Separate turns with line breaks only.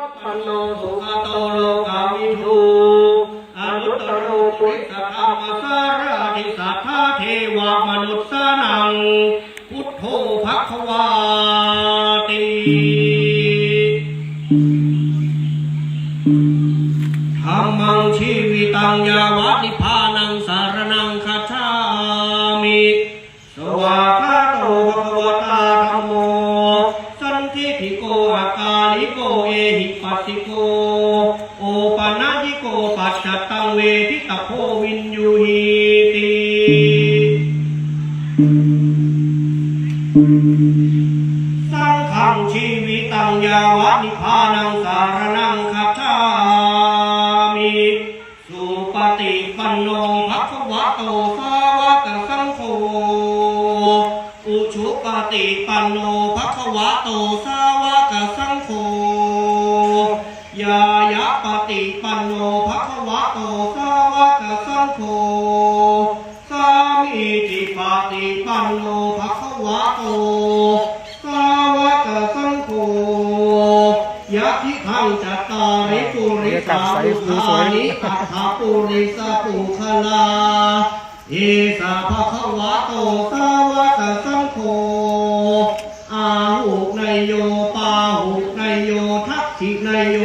สัพพันโนสุขโตโลกาวิทูอนุตตโรปุริสธรรมสาราธิสัทธาเทวมนุษย์สานัง พุทโธภควาติธรรมังชีวิตังยาวะนิพพานังสารนังคัจฉามิสวากขาโตภควตาธรรมโมสันทิทิโกอา อิโกเอหิปัสสิโก โอปะนะยิโกปัจจตังเวทิตาโพวินยูหิติสังฆังชีวิตังยาวนิพานังสารนังคัจฉามิสุปฏิปันโนภะคะวะโตสาวกสังโฆ อุชุปฏิปันโนภะคะวะโตสาวกสังโฆยายะปฏิปันโนภะคะวะโตสาวกสังโฆสามีจิปฏิปันโนภะคะวะโตสาวกสังโฆยะทิขังจัตตาริปุริสาปุคานิอัฏฐปุริสปุคลาเอสาภะคะวะโตสาว หุนายโยปาหุนายโยทักขินายโย